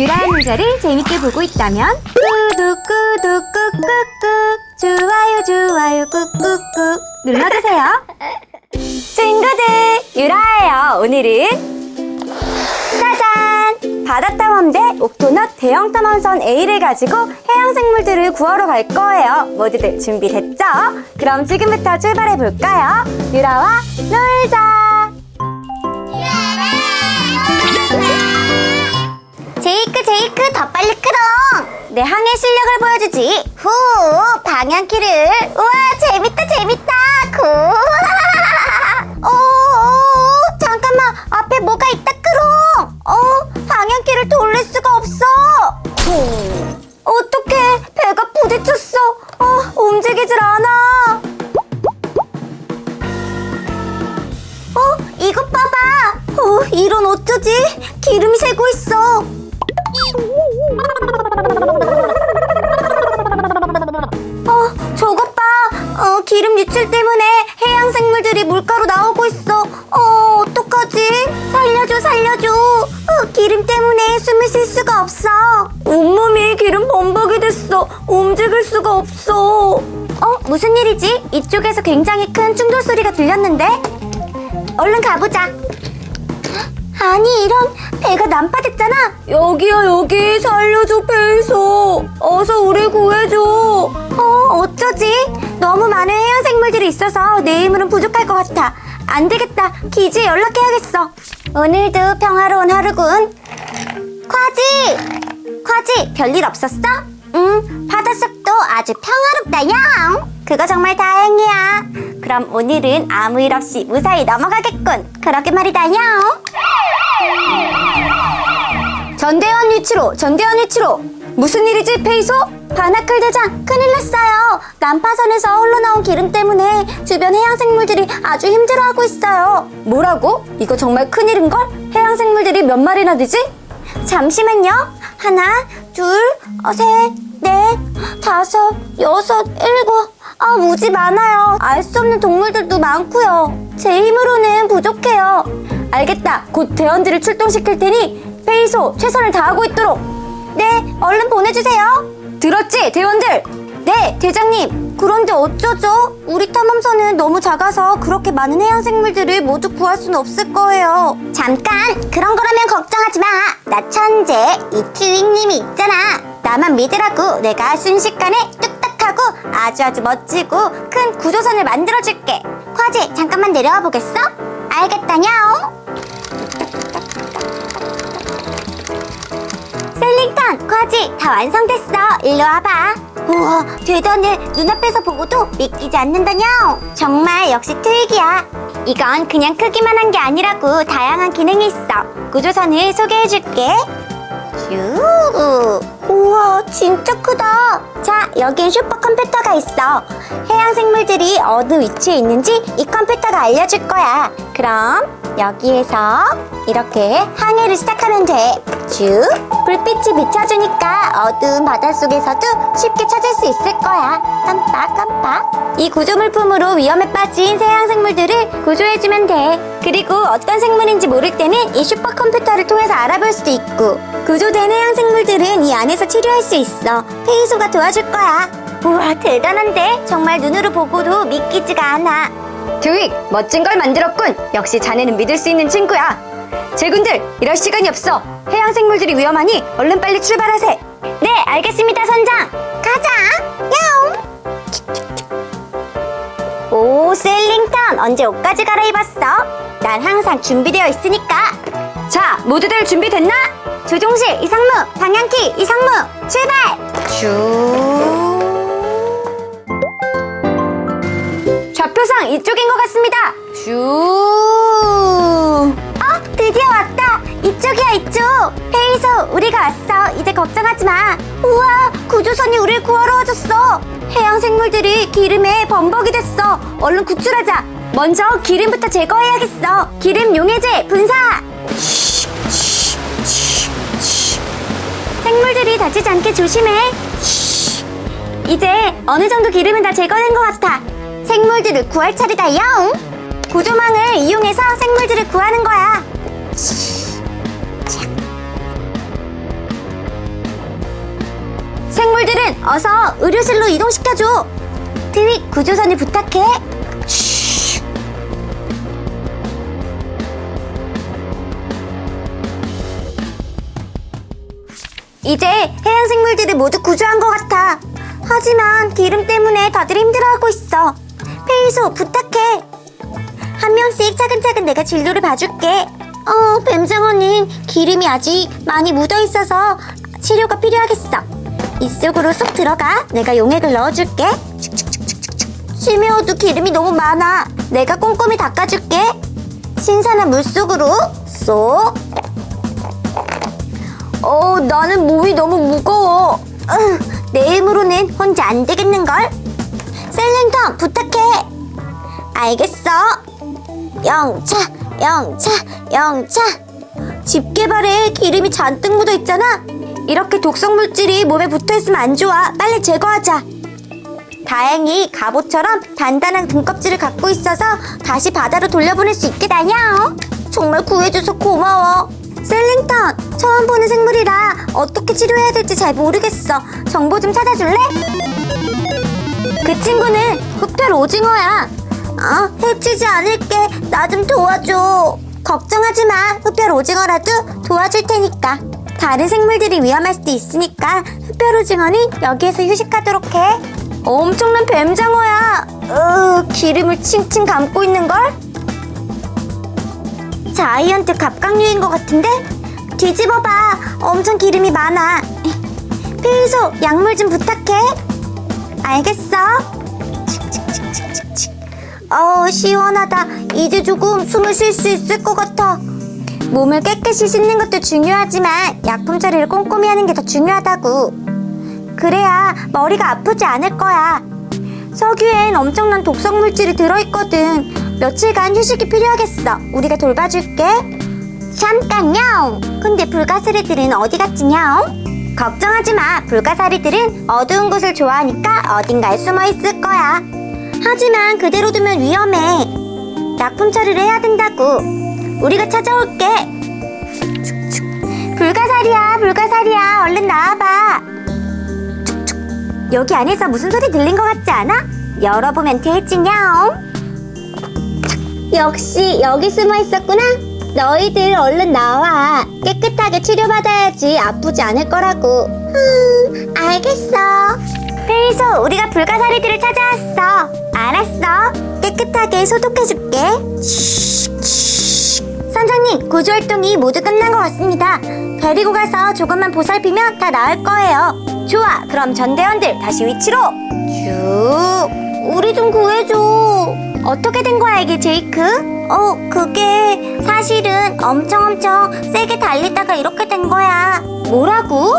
유라의 문제를 재밌게 보고 있다면 구독 구독 꾹꾹꾹 좋아요 좋아요 꾹꾹꾹 눌러주세요. 친구들 유라예요. 오늘은 짜잔! 바다탐험대 옥토넛 대형 탐험선 A를 가지고 해양생물들을 구하러 갈 거예요. 모두들 준비됐죠? 그럼 지금부터 출발해 볼까요? 유라와 놀자 제이크 제이크 더 빨리 크롱! 내 항해 실력을 보여주지. 후 방향키를. 우와 재밌다 재밌다. 어, 잠깐만. 앞에 뭐가 있다 크롱? 어 방향키를 돌릴 수가 없어. 후. 어떡해. 배가 부딪혔어. 어 움직이질 않아. 어 이것 봐봐. 어 이런 어쩌지? 기름이 새고 있어 어, 저것 봐. 어, 기름 유출 때문에 해양 생물들이 물가로 나오고 있어. 어, 어떡하지? 살려줘, 살려줘. 어, 기름 때문에 숨을 쉴 수가 없어. 온몸이 기름 범벅이 됐어. 움직일 수가 없어. 어, 무슨 일이지? 이쪽에서 굉장히 큰 충돌 소리가 들렸는데? 얼른 가보자. 아니 이런 배가 난파됐잖아. 여기야 여기. 살려줘 페이소. 어서 우리 구해줘. 어 어쩌지? 너무 많은 해양 생물들이 있어서 내 힘으로는 부족할 것 같아. 안 되겠다. 기지에 연락해야겠어. 오늘도 평화로운 하루군. 과지! 과지 별일 없었어? 응 바닷속도 아주 평화롭다 양 그거 정말 다행이야. 그럼 오늘은 아무 일 없이 무사히 넘어가겠군. 그러게 말이다 양 전대원 위치로 전대원 위치로 무슨 일이지 페이소? 바나클 대장 큰일 났어요 난파선에서 흘러나온 기름 때문에 주변 해양생물들이 아주 힘들어하고 있어요 뭐라고? 이거 정말 큰일인걸? 해양생물들이 몇 마리나 되지? 잠시만요 하나 둘셋넷 다섯 여섯 일곱 아 무지 많아요 알 수 없는 동물들도 많고요 제 힘으로는 부족해요 알겠다. 곧 대원들을 출동시킬 테니 페이소 최선을 다하고 있도록. 네 얼른 보내주세요. 들었지 대원들? 네 대장님. 그런데 어쩌죠? 우리 탐험선은 너무 작아서 그렇게 많은 해양 생물들을 모두 구할 수는 없을 거예요. 잠깐! 그런 거라면 걱정하지 마 나 천재 이 트윙님이 있잖아. 나만 믿으라고 내가 순식간에 뚝딱하고 아주 아주 멋지고 큰 구조선을 만들어줄게. 과제 잠깐만 내려와 보겠어? 알겠다냥 셀링턴, 과지 다 완성됐어. 일로 와봐. 우와, 대단해. 눈앞에서 보고도 믿기지 않는다냥. 정말 역시 트윅이야. 이건 그냥 크기만 한 게 아니라고 다양한 기능이 있어. 구조선을 소개해줄게. 슈. 우와, 진짜 크다. 자, 여긴 슈퍼컴퓨터가 있어. 해양 생물들이 어느 위치에 있는지 이 컴퓨터가 알려줄 거야. 그럼 여기에서 이렇게 항해를 시작하면 돼. 쭉. 불빛이 비춰주니까 어두운 바닷속에서도 쉽게 찾을 수 있을 거야. 깜빡깜빡. 이 구조 물품으로 위험에 빠진 새해양 생물들을 구조해주면 돼. 그리고 어떤 생물인지 모를 때는 이 슈퍼컴퓨터를 통해서 알아볼 수도 있고 구조된 해양 생물들은 이 안에 서 치료할 수 있어. 페이소가 도와줄 거야. 우와 대단한데 정말 눈으로 보고도 믿기지가 않아. 드윅 멋진 걸 만들었군 역시 자네는 믿을 수 있는 친구야 제군들 이럴 시간이 없어 해양 생물들이 위험하니 얼른 빨리 출발하세 네 알겠습니다 선장. 가자. 야옹. 오 셀링턴 언제 옷까지 갈아입었어? 난 항상 준비되어 있으니까. 자 모두들 준비됐나? 조종실 이상무 방향키 이상무 출발. 좌표상 이쪽인 것 같습니다 슈 어 드디어 왔다. 이쪽이야 이쪽. 페이소 우리가 왔어. 이제 걱정하지 마. 우와 구조선이 우리를 구하러 와줬어. 해양 생물들이 기름에 범벅이 됐어. 얼른 구출하자. 먼저 기름부터 제거해야겠어. 기름 용해제 분사. 생물들이 다치지 않게 조심해. 이제 어느 정도 기름은 다 제거된 것 같아. 생물들을 구할 차례다, 영. 구조망을 이용해서 생물들을 구하는 거야. 생물들은 어서 의료실로 이동시켜줘. 트윗 구조선을 부탁해. 이제 해양 생물들을 모두 구조한 것 같아. 하지만 기름 때문에 다들 힘들어하고 있어. 페이소 부탁해. 한 명씩 차근차근 내가 진료를 봐줄게. 어, 뱀장어는 기름이 아직 많이 묻어 있어서 치료가 필요하겠어. 이쪽으로 쏙 들어가. 내가 용액을 넣어줄게. 심해어도 기름이 너무 많아. 내가 꼼꼼히 닦아줄게. 신선한 물 속으로 쏙. 어, 나는 몸이 너무 무거워. 으, 내 힘으로는 혼자 안 되겠는걸? 셀링턴 부탁해. 알겠어. 영차, 영차, 영차. 집게발에 기름이 잔뜩 묻어 있잖아. 이렇게 독성 물질이 몸에 붙어 있으면 안 좋아. 빨리 제거하자. 다행히 갑옷처럼 단단한 등껍질을 갖고 있어서 다시 바다로 돌려보낼 수 있게 다녀. 정말 구해줘서 고마워. 셀링턴, 처음 보는 생물이라 어떻게 치료해야 될지 잘 모르겠어. 정보 좀 찾아줄래? 그 친구는 흡혈 오징어야. 어, 해치지 않을게. 나 좀 도와줘. 걱정하지 마. 흡혈 오징어라도 도와줄 테니까. 다른 생물들이 위험할 수도 있으니까 흡혈 오징어는 여기에서 휴식하도록 해. 엄청난 뱀장어야. 으, 기름을 칭칭 감고 있는걸? 자이언트 갑각류인 것 같은데? 뒤집어봐. 엄청 기름이 많아. 페이소, 약물 좀 부탁해. 알겠어. 칙칙칙칙칙칙. 어, 시원하다. 이제 조금 숨을 쉴 수 있을 것 같아. 몸을 깨끗이 씻는 것도 중요하지만 약품 처리를 꼼꼼히 하는 게 더 중요하다고. 그래야 머리가 아프지 않을 거야. 석유엔 엄청난 독성 물질이 들어있거든. 며칠간 휴식이 필요하겠어. 우리가 돌봐줄게. 잠깐요. 근데 불가사리들은 어디 갔지냐? 걱정하지 마. 불가사리들은 어두운 곳을 좋아하니까 어딘가에 숨어 있을 거야. 하지만 그대로 두면 위험해. 약품 처리를 해야 된다고. 우리가 찾아올게. 불가사리야, 불가사리야. 얼른 나와봐. 여기 안에서 무슨 소리 들린 것 같지 않아? 열어보면 되지냐? 역시 여기 숨어 있었구나. 너희들 얼른 나와. 깨끗하게 치료받아야지 아프지 않을 거라고. 음, 알겠어. 페이소, 우리가 불가사리들을 찾아왔어. 알았어. 깨끗하게 소독해줄게. 선장님, 구조활동이 모두 끝난 것 같습니다. 데리고 가서 조금만 보살피면 다 나을 거예요. 좋아, 그럼 전대원들 다시 위치로. 쭉. 우리 좀 구해줘. 어떻게 된 거야, 이게 제이크? 어, 그게 사실은 엄청 엄청 세게 달리다가 이렇게 된 거야. 뭐라고?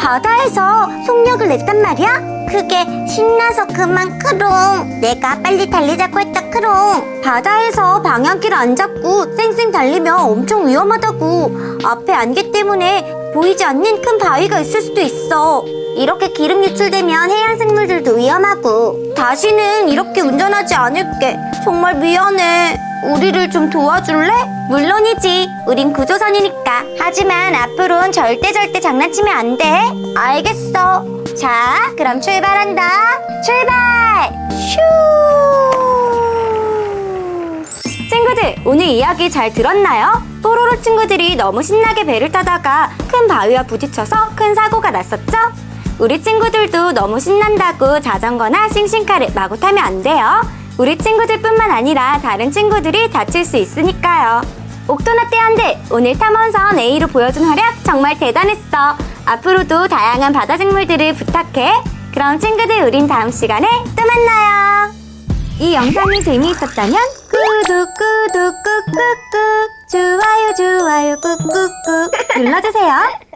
바다에서 속력을 냈단 말이야? 그게 신나서 그만 크롱. 내가 빨리 달리자고 했다 크롱. 바다에서 방향키를 안 잡고 쌩쌩 달리면 엄청 위험하다고. 앞에 안개 때문에 보이지 않는 큰 바위가 있을 수도 있어. 이렇게 기름 유출되면 해양 생물들도 위험하고. 다시는 이렇게 운전하지 않을게. 정말 미안해. 우리를 좀 도와줄래? 물론이지. 우린 구조선이니까. 하지만 앞으로는 절대 절대 장난치면 안 돼. 알겠어. 자, 그럼 출발한다. 출발! 슈! 친구들, 오늘 이야기 잘 들었나요? 뽀로로 친구들이 너무 신나게 배를 타다가 큰 바위와 부딪혀서 큰 사고가 났었죠? 우리 친구들도 너무 신난다고 자전거나 싱싱카를 마구 타면 안 돼요. 우리 친구들뿐만 아니라 다른 친구들이 다칠 수 있으니까요. 옥토나 떼한들 오늘 탐험선 A로 보여준 활약 정말 대단했어. 앞으로도 다양한 바다 생물들을 부탁해. 그럼 친구들 우린 다음 시간에 또 만나요. 이 영상이 재미있었다면 구독 구독 꾹꾹꾹 좋아요 좋아요 꾹꾹꾹 눌러주세요.